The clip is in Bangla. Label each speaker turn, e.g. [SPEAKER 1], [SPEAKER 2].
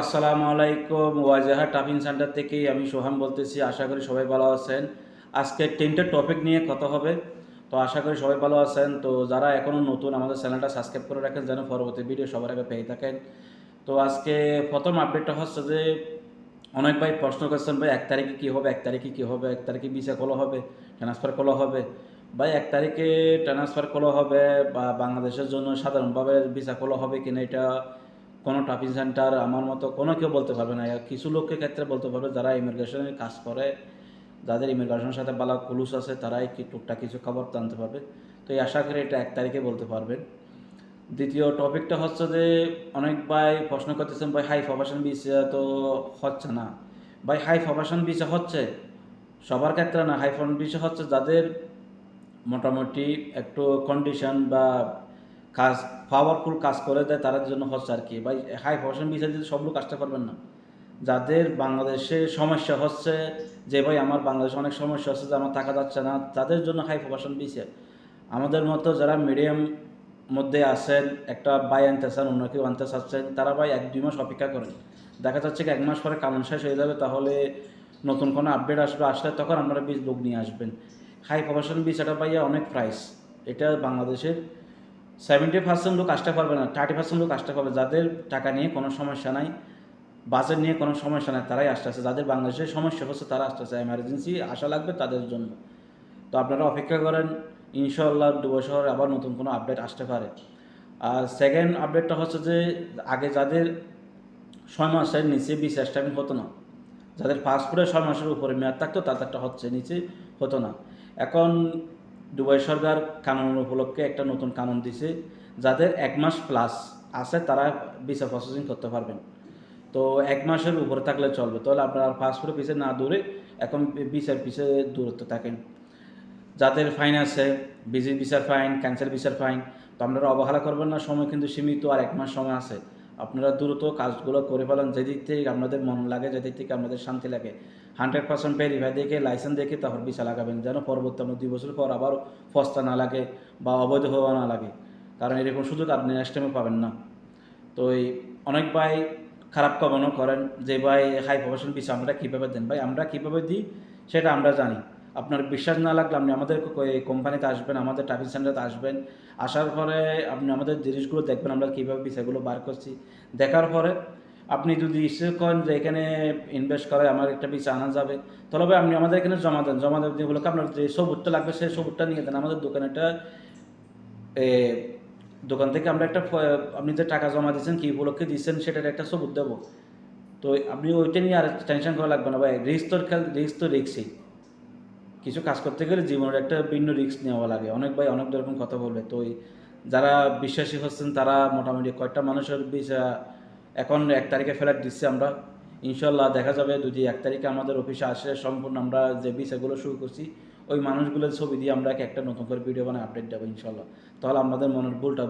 [SPEAKER 1] আসসালামু আলাইকুম, ওয়াজাহা টাফিং সেন্টার থেকে আমি সোহাম বলতেছি। আশা করি সবাই ভালো আছেন। আজকে তিনটে টপিক নিয়ে কথা হবে। তো আশা করি সবাই ভালো আছেন। তো যারা এখনও নতুন আমাদের চ্যানেলটা সাবস্ক্রাইব করে রাখেন, যেন পরবর্তী ভিডিও সবার আগে পেয়ে থাকেন। তো আজকে প্রথম আপডেটটা হচ্ছে যে, অনেক ভাই প্রশ্ন করছেন, ভাই, এক তারিখে কী হবে? এক তারিখে কী হবে? এক তারিখে ভিসা খোলা হবে? ট্রান্সফার খোলা হবে? ভাই, এক তারিখে ট্রান্সফার খোলা হবে? বা বাংলাদেশের জন্য সাধারণভাবে ভিসা খোলা হবে কিনা এটা কোনো টাফিং সেন্টার আমার মতো কোনো কেউ বলতে পারবে না। কিছু লোকের ক্ষেত্রে বলতে পারবে, যারা ইমিগ্রেশনের কাজ করে, যাদের ইমিগ্রেশনের সাথে বালা কুলুস আছে, তারাই কি টুকটাক কিছু খবর জানতে পারবে। তো এই আশা করি এটা এক তারিখে বলতে পারবেন। দ্বিতীয় টপিকটা হচ্ছে যে, অনেক ভাই প্রশ্ন করতেছেন, ভাই, হাই প্রফেশন ভিসা তো হচ্ছে না। ভাই, হাই প্রফেশন ভিসা হচ্ছে? সবার ক্ষেত্রে না, হাই প্রফেশন ভিসা হচ্ছে যাদের মোটামুটি একটু কন্ডিশন বা কাজ পাওয়ারফুল কাজ করে দেয় তাদের জন্য হচ্ছে আর কি। ভাই হাই প্রফেশন ভিসা যদি সব লোক আসতে পারবেন না। যাদের বাংলাদেশে সমস্যা হচ্ছে, যে ভাই, আমার বাংলাদেশে অনেক সমস্যা হচ্ছে, যে আমার থাকা যাচ্ছে না, তাদের জন্য হাই প্রফেশন ভিসা আমাদের মতো যারা মিডিয়াম মধ্যে আছেন, একটা বাই আনতে চান, অন্য কেউ আনতে চাচ্ছেন, তারা ভাই এক, দুই মাস অপেক্ষা করেন। দেখা যাচ্ছে এক মাস পরে কানুন শেষ হয়ে যাবে, তাহলে নতুন কোনো আপডেট আসবে, আসলে তখন আপনারা বীজ লোক নিয়ে আসবেন। হাই প্রফেশন ভিসাটা পাইয়া অনেক প্রাইস এটা বাংলাদেশের সেভেন্টি পার্সেন্ট লোক আসতে পারবে না থার্টি পার্সেন্ট লোক আসতে পারবে, যাদের টাকা নিয়ে কোনো সমস্যা নাই বাজেট নিয়ে কোনো সমস্যা নাই, তারাই আসতেছে যাদের বাংলাদেশের সমস্যা হচ্ছে, তারা আসতেছে এমার্জেন্সি আসা লাগবে তাদের জন্য। তো আপনারা অপেক্ষা করেন ইনশাল্লাহ দু বছর আবার নতুন কোনো আপডেট আসতে পারে। আর সেকেন্ড আপডেটটা হচ্ছে যে, আগে যাদের ছয় মাসের নিচে বিশ এস্টাবিল হতো না, যাদের পাসপোর্টে ছয় মাসের উপরে মেয়াদ থাকতো তাদেরটা হচ্ছে নিচে হতো না। এখন দুবাই সরকার কানুন উপলক্ষে একটা নতুন কানুন দিছে, যাদের এক মাস প্লাস আছে তারা ভিসা প্রসেসিং করতে পারবেন। তো এক মাসের উপরে থাকলে চলবে। তাহলে আপনার পাসপোর্টের পিছিয়ে না দূরে এখন ভিসার পিছিয়ে দূরত্ব থাকেন। যাদের ফাইন আছে বিজি ভিসার ফাইন ক্যান্সার ভিসার ফাইন তো আপনারা অবহেলা করবেন না, সময় কিন্তু সীমিত আর এক মাস সময় আছে। আপনারা দ্রুত কাজগুলো করে ফেলেন, যেদিক থেকে আপনাদের মন লাগে, যেদিক থেকে আপনাদের শান্তি লাগে। হান্ড্রেড পার্সেন্ট ভেরিফাই দেখে লাইসেন্স দেখে তারপর ভিসা লাগাবেন, যেন পরবর্তী আপনার দুই বছর পর আবার ফস্তা না লাগে বা অবৈধ হওয়া না লাগে। কারণ এরকম সুযোগ আপনি নেক্সট টাইমে পাবেন না। তো এই অনেক ভাই খারাপ কমানো করেন, যে ভাই হাই প্রফেশন ভিসা আমরা কীভাবে দেন? ভাই, আমরা কীভাবে দিই? সেটা আমরা জানি। আপনার বিশ্বাস না লাগলে আপনি আমাদের কোম্পানিতে আসবেন, আমাদের ট্রাফিক সেন্টারে আসবেন। আসার পরে আপনি আমাদের জিনিসগুলো দেখবেন, আমরা কীভাবে বিষয়গুলো বার করছি। দেখার পরে আপনি যদি ইচ্ছে করেন যে এখানে ইনভেস্ট করে আমার একটা বিষয় আনা যাবে, তাহলে ভাই আপনি আমাদের এখানে জমা দেন। জমা দেন যেগুলোকে আপনার যে সবুজটা লাগবে, সেই সবুজটা নিয়ে দেন। আমাদের দোকানে একটা দোকান থেকে আমরা একটা আপনি যে টাকা জমা দিয়েছেন, কী উপলক্ষে দিচ্ছেন সেটার একটা সবুজ দেবো। তো আপনি ওইটা নিয়ে আর টেনশন করা লাগবে না ভাই। রিস্ক তো রিস্ক তো রিক্সই কিছু কাজ করতে গেলে জীবনের একটা ভিন্ন রিস্ক নেওয়া লাগে। অনেক ভাই অনেক রকম কথা বলবে। তো যারা বিশ্বাসী হচ্ছেন, তারা মোটামুটি কয়েকটা মানুষের ভিসা এখন এক তারিখে ফেলার দিচ্ছে আমরা। ইনশাল্লাহ দেখা যাবে যদি এক তারিখে আমাদের অফিসে আসে সম্পূর্ণ আমরা যে ভিসাগুলো শুরু করছি, ওই মানুষগুলোর ছবি দিয়ে আমরা একটা নতুন করে ভিডিও বানায় আপডেট দেবো ইনশাল্লাহ। তাহলে আমাদের মনের ভুলটা